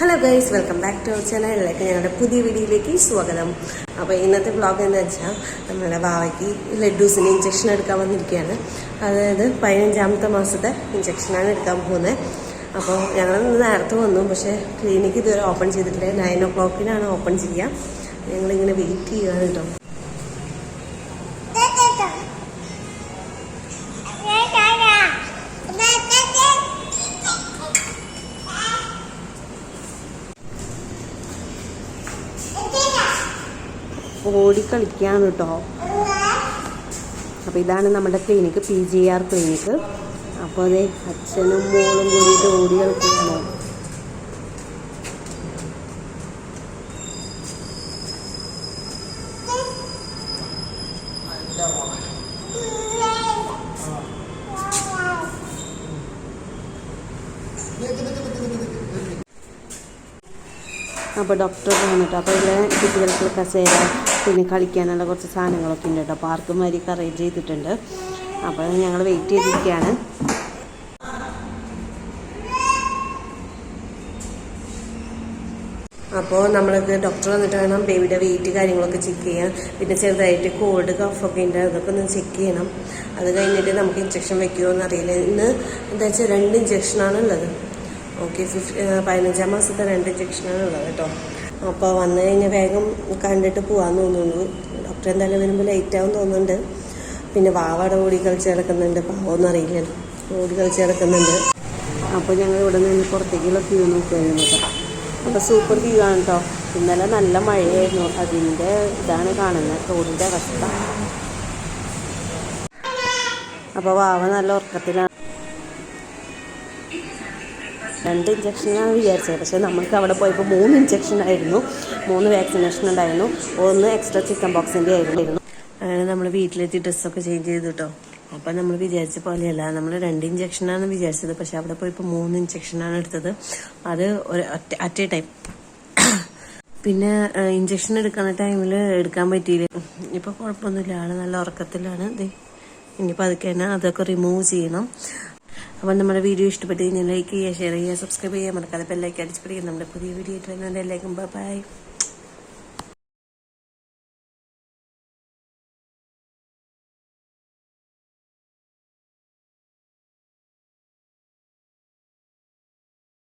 Hello guys welcome back to our ചാനലിലേക്ക് ഞങ്ങളുടെ പുതിയ വീഡിയോയിലേക്ക് സ്വാഗതം. അപ്പോൾ ഇന്നത്തെ ബ്ലോഗ് എന്ന് വെച്ചാൽ നമ്മുടെ ബാവയ്ക്ക് ലഡ്ഡൂസിന് ഇഞ്ചക്ഷൻ എടുക്കാൻ വന്നിരിക്കുകയാണ്. അതായത് പതിനഞ്ചാമത്തെ മാസത്തെ ഇഞ്ചക്ഷനാണ് എടുക്കാൻ പോകുന്നത്. അപ്പോൾ ഞങ്ങൾ നേരത്തെ വന്നു പക്ഷേ ക്ലിനിക്ക് ഇതുവരെ ഓപ്പൺ ചെയ്തിട്ടില്ല. നയൻ ഒ ക്ലോക്കിനാണ് ഓപ്പൺ ചെയ്യുക ഞങ്ങളിങ്ങനെ വെയിറ്റ് ചെയ്യുകയാണ് കേട്ടോ. ഓടി കളിക്കുകയാണ് കേട്ടോ. അപ്പോൾ ഇതാണ് നമ്മുടെ clinic P G R clinic അപ്പോൾ അതെ അച്ഛനും മോളും കൂടിയിട്ട് ഓടി കളിക്കുകയാണ് അപ്പോൾ ഡോക്ടർ വന്നിട്ട് അപ്പോൾ ഇതിലെ കുട്ടികൾക്ക് കസേര പിന്നെ കളിക്കാനുള്ള കുറച്ച് സാധനങ്ങളൊക്കെ ഉണ്ട് കേട്ടോ. പാർക്കും മാതിരിയൊക്കെ അറേഞ്ച് ചെയ്തിട്ടുണ്ട്. അപ്പോൾ ഞങ്ങൾ വെയിറ്റ് ചെയ്തിരിക്കുകയാണ്. അപ്പോൾ നമ്മൾക്ക് ഡോക്ടർ വന്നിട്ട് വേണം ബേബിയുടെ വെയിറ്റ് കാര്യങ്ങളൊക്കെ ചെക്ക് ചെയ്യാൻ. പിന്നെ ചെറുതായിട്ട് കോൾഡ് കഫൊക്കെ ഉണ്ട്. അതൊക്കെ ഒന്ന് ചെക്ക് ചെയ്യണം. അത് കഴിഞ്ഞിട്ട് നമുക്ക് ഇഞ്ചക്ഷൻ വെക്കുമോ എന്നറിയില്ല. ഇന്ന് എന്താ വെച്ചാൽ രണ്ട് ഇഞ്ചക്ഷനാണ് ഉള്ളത് ഓക്കെ ഫിഫ് പതിനഞ്ചാം മാസത്തെ രണ്ട് ഇഞ്ചക്ഷനാണ് ഉള്ളത് കേട്ടോ. അപ്പോൾ വന്നു കഴിഞ്ഞാൽ വേഗം കണ്ടിട്ട് പോകാമെന്ന് തോന്നുന്നു. ഡോക്ടർ എന്തായാലും വരുമ്പോൾ ലേറ്റ് ആവും തോന്നുന്നുണ്ട്. പിന്നെ വാവയുടെ ഓടി കളിച്ച് കിടക്കുന്നുണ്ട് പാവമൊന്നും അറിയില്ലല്ലോ ഓടി കളിച്ച് കിടക്കുന്നുണ്ട് അപ്പോൾ ഞങ്ങൾ ഇവിടെ നിന്ന് പുറത്തേക്കുള്ള വ്യൂ നോക്കുകയായിരുന്നു അപ്പോൾ സൂപ്പർ വ്യൂ ആണ് കേട്ടോ. ഇന്നലെ നല്ല മഴയായിരുന്നു. അതിന്റെ ഇതാണ് കാണുന്നത്. റോഡിന്റെ അവസ്ഥ. അപ്പോൾ വാവ നല്ല ഉറക്കത്തിലാണ്. രണ്ട് ഇഞ്ചക്ഷനാണ് വിചാരിച്ചത്. പക്ഷേ നമുക്ക് അവിടെ പോയപ്പോൾ മൂന്ന് ഇഞ്ചക്ഷൻ ആയിരുന്നു. മൂന്ന് വാക്സിനേഷൻ ഉണ്ടായിരുന്നു. ഒന്ന് എക്സ്ട്രാ ചിക്കൻ ബോക്സിന്റെ ആയിരുന്നു. അങ്ങനെ നമ്മൾ വീട്ടിലെത്തി ഡ്രസ്സൊക്കെ ചേഞ്ച് ചെയ്തു കേട്ടോ അപ്പം നമ്മൾ വിചാരിച്ച പോലെയല്ല. നമ്മൾ രണ്ട് ഇഞ്ചക്ഷനാണ് വിചാരിച്ചത്. പക്ഷെ അവിടെ പോയപ്പോൾ മൂന്ന് ഇഞ്ചക്ഷനാണ് എടുത്തത്. അത് ഒരു അറ്റ് എ ടൈം പിന്നെ ഇഞ്ചക്ഷൻ എടുക്കുന്ന ടൈമിൽ എടുക്കാൻ പറ്റിയില്ല. ഇപ്പോൾ കുഴപ്പമൊന്നുമില്ല. ആൾ നല്ല ഉറക്കത്തിലാണ്. ഇനിയിപ്പോൾ അതൊക്കെ തന്നെ അതൊക്കെ റിമൂവ് ചെയ്യണം. അപ്പോൾ നമ്മുടെ വീഡിയോ ഇഷ്ടപ്പെട്ട് കഴിഞ്ഞാൽ ലൈക്ക് ചെയ്യുക ഷെയർ ചെയ്യുക സബ്സ്ക്രൈബ് ചെയ്യുക. മറക്കാതെ ബെല്ലൈക്ക് അടിച്ച് പിടിക്കുക. നമ്മുടെ പുതിയ വീഡിയോ ആയിട്ട് വരുന്നതിന്റെ എല്ലാവർക്കും ബൈ